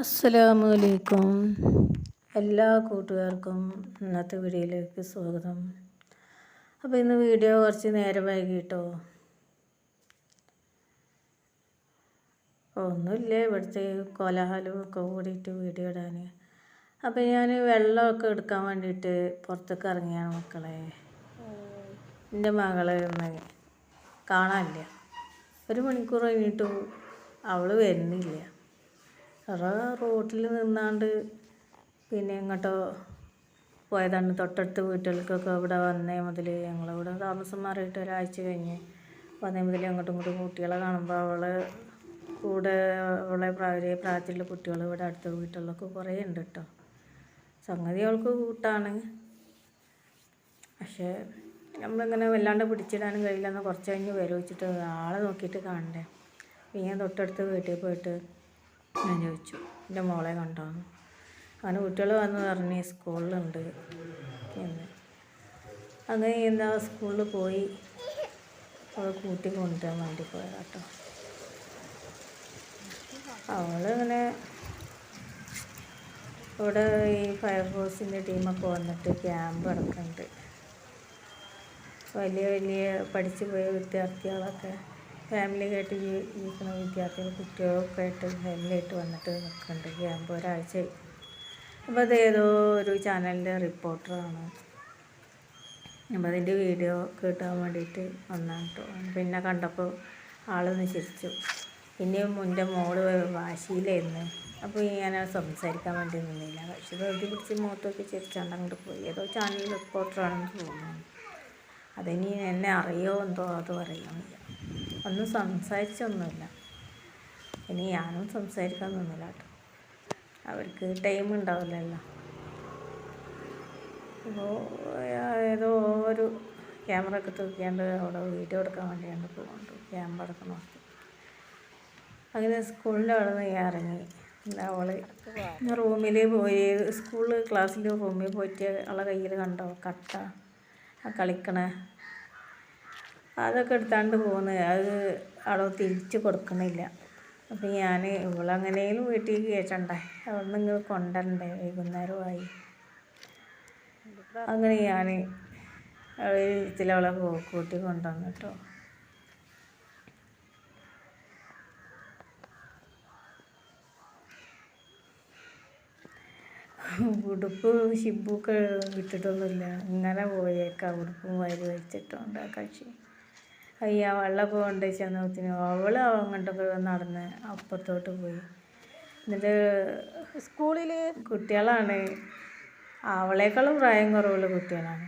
അസ്സലാമലൈക്കും എല്ലാ കൂട്ടുകാർക്കും ഇന്നത്തെ വീഡിയോയിലേക്ക് സ്വാഗതം. അപ്പോൾ ഇന്ന് വീഡിയോ കുറച്ച് നേരം വൈകിട്ടോ? ഒന്നുമില്ല. ഇവിടുത്തെ കോലാഹലവും ഒക്കെ കൂടിയിട്ട് വീഡിയോ ഇടാൻ അപ്പോൾ ഞാൻ വെള്ളമൊക്കെ എടുക്കാൻ വേണ്ടിയിട്ട് പുറത്തേക്ക് ഇറങ്ങിയാണ് മക്കളെ. എന്റെ മകളെ ഒന്ന് കാണാനില്ല. ഒരു മണിക്കൂർ കഴിഞ്ഞിട്ടും അവൾ വരുന്നില്ല. അവ റോട്ടിൽ നിന്നാണ്ട് പിന്നെ എങ്ങോട്ടോ പോയതാണ്. തൊട്ടടുത്ത വീട്ടുകൾക്കൊക്കെ ഇവിടെ വന്നേ മുതൽ ഞങ്ങളിവിടെ താമസം മാറിയിട്ട് ഒരാഴ്ച കഴിഞ്ഞ് വന്നേ മുതൽ അങ്ങോട്ടും ഇങ്ങോട്ടും കുട്ടികളെ കാണുമ്പോൾ അവൾ കൂടെ അവളെ പ്രായ പ്രായത്തിലുള്ള കുട്ടികൾ ഇവിടെ അടുത്ത വീട്ടിലൊക്കെ കുറേ ഉണ്ട് കേട്ടോ സംഗതി അവൾക്ക് കൂട്ടാണ്. പക്ഷേ നമ്മളിങ്ങനെ വല്ലാണ്ട് പിടിച്ചിടാനും കഴിയില്ലെന്ന് കുറച്ച് കഴിഞ്ഞ് വരും വെച്ചിട്ട് ആളെ നോക്കിയിട്ട് കാണണ്ടേ. പിന്നെ തൊട്ടടുത്ത് വീട്ടിൽ പോയിട്ട് ഞാൻ ചോദിച്ചു എന്റെ മോളെ കണ്ടോന്ന് അങ്ങനെ കുട്ടികൾ വന്ന് പറഞ്ഞ് സ്കൂളിലുണ്ട് എന്ന്. അങ്ങനെ എന്താ സ്കൂളിൽ പോയി. അവൾ കൂട്ടി കൊണ്ടുവരാൻ വേണ്ടി പോയതാട്ടോ. അവളിങ്ങനെ ഇവിടെ ഈ ഫയർഫോഴ്സിന്റെ ടീമൊക്കെ വന്നിട്ട് ക്യാമ്പ് നടക്കുന്നുണ്ട്. വലിയ വലിയ പഠിച്ചു പോയ വിദ്യാർത്ഥികളൊക്കെ ഫാമിലി ആയിട്ട് ജീവിക്കുന്ന വിദ്യാർത്ഥികൾ കുട്ടികളൊക്കെ ആയിട്ട് ഫാമിലി ആയിട്ട് വന്നിട്ട് നിൽക്കുന്നുണ്ട് ക്യാമ്പ് ഒരാഴ്ച അപ്പോൾ അത് ഏതോ ഒരു ചാനലിന്റെ റിപ്പോർട്ടറാണ്. അപ്പോൾ അതിന്റെ വീഡിയോ കിട്ടാൻ വേണ്ടിയിട്ട് വന്നാണ് പിന്നെ കണ്ടപ്പോൾ ആളൊന്ന് ചിരിച്ചു. പിന്നെ മുന്റെ മോൾ വാശിയിലായിരുന്നു. അപ്പോൾ ഞാൻ സംസാരിക്കാൻ വേണ്ടി നിന്നില്ല. പക്ഷെ വെറുതെ പിടിച്ച് മുഖത്തൊക്കെ ചിരിച്ചാണ്ട് അങ്ങോട്ട് പോയി. ഏതോ ചാനൽ റിപ്പോർട്ടറാണെന്ന് തോന്നുന്നു. അതിനി എന്നെ അറിയോ എന്തോ അത് അറിയണില്ല ഒന്നും സംസാരിച്ചൊന്നുമില്ല. ഇനി ഞാനും സംസാരിക്കാൻ നിന്നില്ല കേട്ടോ. അവർക്ക് ടൈം ഉണ്ടാവില്ലല്ലോ. അപ്പോൾ ഏതോ ഒരു ക്യാമറ ഒക്കെ തൂക്കിയാണ്ട് അവിടെ വീഡിയോ എടുക്കാൻ വേണ്ടിയാണ് പോകുന്നുണ്ട് ക്യാമറ നോക്കി അങ്ങനെ സ്കൂളിന്റെ അവിടെ നിന്ന് ഇറങ്ങി. അവൾ റൂമിൽ പോയി. സ്കൂളിൽ ക്ലാസ്സിൽ റൂമിൽ പോയിട്ട് അവളെ കയ്യിൽ കണ്ടോ? കട്ട. ആ കളിക്കണേ. അതൊക്കെ എടുത്താണ്ട് പോകുന്നത് അത് അവിടെ തിരിച്ച് കൊടുക്കണില്ല. അപ്പം ഞാൻ ഇവളെങ്ങനെയും വീട്ടിൽ കയറ്റണ്ടേ? അവിടെ നിന്ന് കൊണ്ടുവരണ്ടേ വൈകുന്നേരമായി. അങ്ങനെ ഞാൻ അവളെ കൂട്ടി കൊണ്ടുവന്നു കേട്ടോ ഉടുപ്പ് ഷിബുക്ക് വിട്ടിട്ടൊന്നുമില്ല. ഇങ്ങനെ പോയേക്കാം. ഉടുപ്പും വാരി വലിച്ചിട്ടുണ്ട് കക്ഷി. അയ്യ വെള്ളമൊക്കെ കൊണ്ട് ചെന്നത്തിന് അവൾ അങ്ങോട്ടൊക്കെ നടന്ന് അപ്പുറത്തോട്ട് പോയി. എന്നിട്ട് സ്കൂളിൽ കുട്ടികളാണ്. അവളേക്കാളും പ്രായം കുറവുള്ള കുട്ടികളാണ്.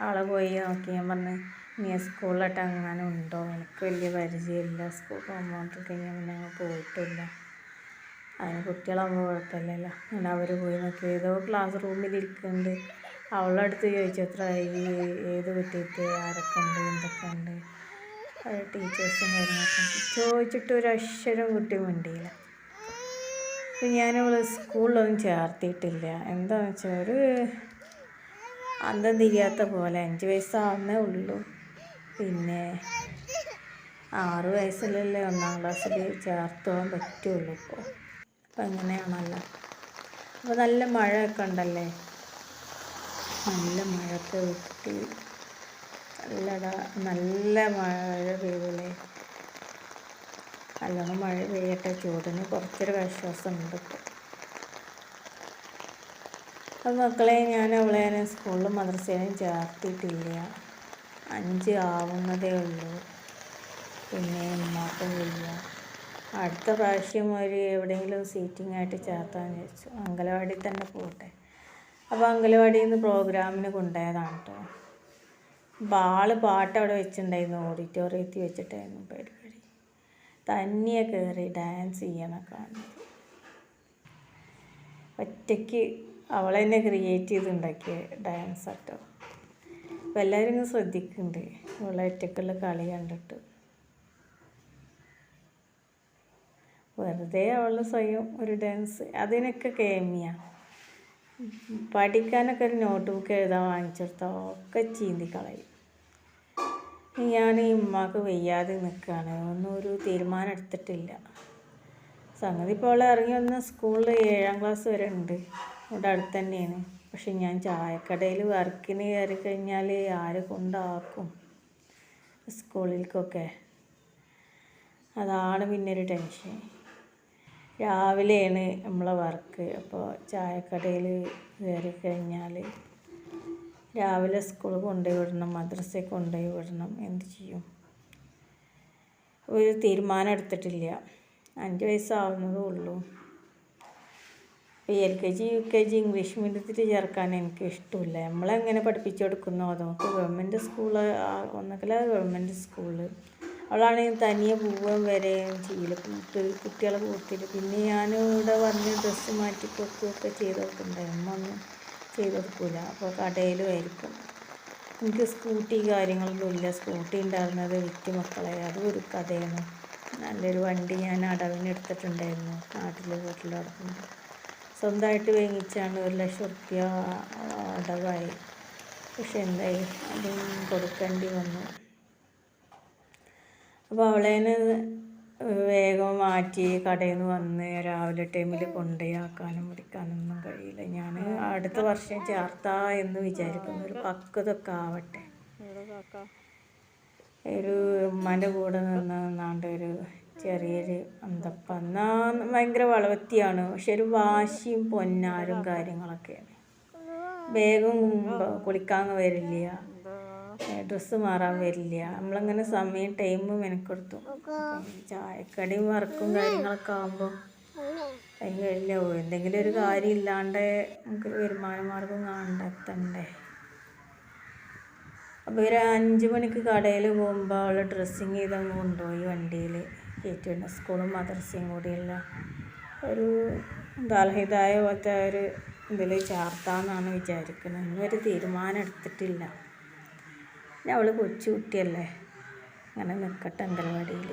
അവളെ പോയി നോക്കി. ഞാൻ പറഞ്ഞ് നീ സ്കൂളിലോട്ട് അങ്ങനെ ഉണ്ടോ? എനിക്ക് വലിയ പരിചയമില്ല. സ്കൂൾ കോമ്പൗണ്ടിൽ കഴിഞ്ഞാൽ പിന്നെ അങ്ങ് പോയിട്ടില്ല. അതിന് കുട്ടികളാകുമ്പോൾ കുഴപ്പമില്ലല്ലോ. അങ്ങനെ അവർ പോയി നോക്കി. ഏതോ ക്ലാസ് റൂമിൽ ഇരിക്കുന്നുണ്ട്. അവളുടെ അടുത്ത് ചോദിച്ചു എത്ര? ഏത് കുട്ടിയിട്ട് ആരൊക്കെ ഉണ്ട്? എന്തൊക്കെ ഉണ്ട്? ടീച്ചേഴ്സും കാര്യങ്ങളൊക്കെ ചോദിച്ചിട്ട് ഒരു അക്ഷരം കുട്ടി മിണ്ടിയില്ല. അപ്പം ഞാനവൾ സ്കൂളിലൊന്നും ചേർത്തിയിട്ടില്ല. എന്താണെന്ന് വെച്ചാൽ ഒരു അന്തം തിരിയാത്ത പോലെ. അഞ്ച് വയസ്സാവുന്നേ ഉള്ളൂ. പിന്നെ ആറ് വയസ്സിലല്ലേ ഒന്നാം ക്ലാസ്സിൽ ചേർത്തുവാൻ പറ്റുള്ളൂ ഇപ്പോൾ അപ്പം അങ്ങനെയാണല്ലോ. അപ്പോൾ നല്ല മഴയൊക്കെ ഉണ്ടല്ലേ? നല്ല മഴയൊക്കെ വിട്ട് നല്ലട നല്ല മഴ പെയ്തല്ലേ? നല്ലോണം മഴ പെയ്യട്ടെ ചൂടിന് കുറച്ചൊരു വിശ്വാസമുണ്ട് ഇപ്പോൾ മക്കളെ ഞാൻ അവളെ സ്കൂളിലും മദ്രസയിലും ചേർത്തിയിട്ടില്ല അഞ്ച് ആവുന്നതേ ഉള്ളൂ. പിന്നെ ഉമ്മാക്കും വയ്യ. അടുത്ത പ്രാവശ്യം ഒരു എവിടെയെങ്കിലും സീറ്റിംഗ് ആയിട്ട് ചേർത്താന്ന് ചോദിച്ചു അങ്കലവാടി തന്നെ പോകട്ടെ അപ്പോൾ അങ്കലവാടിയിൽ നിന്ന് പ്രോഗ്രാമിന് കൊണ്ടുപോയതാണ് കേട്ടോ ബാൾ പാട്ട് അവിടെ വെച്ചിട്ടുണ്ടായിരുന്നു ഓഡിറ്റോറിയത്തിൽ വെച്ചിട്ടായിരുന്നു പരിപാടി. തന്നെ കയറി ഡാൻസ് ചെയ്യണം ഒറ്റയ്ക്ക് അവളെന്നെ ക്രിയേറ്റ് ചെയ്തുണ്ടാക്കിയ ഡാൻസ് കേട്ടോ അപ്പം എല്ലാവരും ശ്രദ്ധിക്കുന്നുണ്ട് അവളെ ഒറ്റക്കുള്ള കളി കണ്ടിട്ട്. വെറുതെ അവൾ സ്വയം ഒരു ഡാൻസ് അതിനൊക്കെ കേമിയാണ് പഠിക്കാനൊക്കെ ഒരു നോട്ട് ബുക്ക് എഴുതാൻ വാങ്ങിച്ചെടുത്താൽ ഒക്കെ ചീന്തി കളയും. ഞാൻ ഈ ഉമ്മാക്ക് വയ്യാതെ നിൽക്കുകയാണ് ഒന്നും ഒരു തീരുമാനം എടുത്തിട്ടില്ല. സംഗതി ഇപ്പോൾ ഇറങ്ങി വന്ന സ്കൂളിൽ ഏഴാം ക്ലാസ് വരെ ഉണ്ട്. ഇവിടെ അടുത്ത് തന്നെയാണ് പക്ഷെ ഞാൻ ചായക്കടയിൽ വർക്കിന് കയറി കഴിഞ്ഞാൽ ആര് കൊണ്ടാക്കും സ്കൂളിലേക്കൊക്കെ അതാണ് പിന്നെ ഒരു ടെൻഷൻ രാവിലെയാണ് നമ്മളെ വർക്ക്. അപ്പോൾ ചായക്കടയിൽ കയറി കഴിഞ്ഞാൽ രാവിലെ സ്കൂൾ കൊണ്ടുപോയി വിടണം മദ്രസയിൽ കൊണ്ടുപോയി വിടണം. എന്ത് ചെയ്യും? ഒരു തീരുമാനം എടുത്തിട്ടില്ല. അഞ്ച് വയസ്സാവുന്നതേ ഉള്ളൂ. L K G U K G English മീഡിയത്തിൽ ചേർക്കാൻ എനിക്ക് ഇഷ്ടമില്ല. നമ്മളെങ്ങനെ പഠിപ്പിച്ചു കൊടുക്കുന്നോ? അതോ നമുക്ക് ഗവൺമെന്റ് സ്കൂൾ ഒന്നുകിൽ ഗവൺമെന്റ് സ്കൂൾ. അവളാണെങ്കിൽ തനിയെ പോവാൻ വരെയും ചെയ്യില്ല കൂട്ട് കുട്ടികളെ കൂട്ടിൽ പിന്നെ ഞാൻ ഇവിടെ വന്ന് ഡ്രസ്സ് മാറ്റി കൊടുക്കുകയൊക്കെ ചെയ്ത് കൊടുക്കണ്ട അമ്മ ഒന്നും ചെയ്ത് കൊടുക്കില്ല അപ്പോൾ കടയിലും ആയിരിക്കും. എനിക്ക് സ്കൂട്ടി കാര്യങ്ങളൊന്നും ഇല്ല. സ്കൂട്ടി ഉണ്ടായിരുന്നത് വിറ്റ് മക്കളെ. അതും ഒരു കഥയാണ്. നല്ലൊരു വണ്ടി ഞാൻ അടവിന് എടുത്തിട്ടുണ്ടായിരുന്നു. നാട്ടിൽ വീട്ടിൽ നടക്കുമ്പോൾ സ്വന്തമായിട്ട് വേങ്ങിച്ചാണ് ഒരു ലക്ഷം റുപ്യ അടവായി. പക്ഷെ എന്തായി? അതും കൊടുക്കേണ്ടി വന്നു. അപ്പോൾ അവളേനെ വേഗം മാറ്റി കടയിൽ നിന്ന് വന്ന് രാവിലെ ടൈമിൽ കൊണ്ടുപോയി ആക്കാനും പിടിക്കാനൊന്നും കഴിയില്ല. ഞാൻ അടുത്ത വർഷം ചേർത്താ എന്ന് വിചാരിക്കുന്നു. ഒരു പക്വതൊക്കെ ആവട്ടെ. ഒരു ഉമ്മാന്റെ കൂടെ നിന്ന് നിന്നാണ്ട് ഒരു ചെറിയൊരു എന്തപ്പ എന്നാ ഭയങ്കര വളവത്തിയാണ്. പക്ഷെ ഒരു വാശിയും പൊന്നാരും കാര്യങ്ങളൊക്കെയാണ്. വേഗം കുളിക്കാൻ വരില്ല. ഡ്രസ്സ് മാറാൻ വരില്ല. നമ്മളങ്ങനെ സമയം ടൈം മെനക്കെടുത്തു. ചായക്കടിയും വർക്കും കാര്യങ്ങളൊക്കെ ആകുമ്പോൾ അതിന് കഴിയില്ല എന്തെങ്കിലും ഒരു കാര്യം ഇല്ലാണ്ട് നമുക്കൊരു വരുമാന മാർഗം കണ്ടെത്തണ്ടേ? അപ്പോൾ ഒരു അഞ്ച് മണിക്ക് കടയിൽ പോകുമ്പോൾ അവൾ ഡ്രസ്സിങ് ചെയ്തങ്ങ് കൊണ്ടുപോയി വണ്ടിയിൽ കയറ്റിവിടണം സ്കൂളും മദ്രസയും കൂടിയല്ല ഒരു ദാൽഹിതായ പോലത്തെ ഒരു ഇതിൽ ചേർത്താമെന്നാണ് വിചാരിക്കുന്നത് ഇന്നും ഒരു തീരുമാനം എടുത്തിട്ടില്ല. അവൾ കൊച്ചു കുട്ടിയല്ലേ? അങ്ങനെ നിൽക്കട്ടെ അംഗൻവാടിയിൽ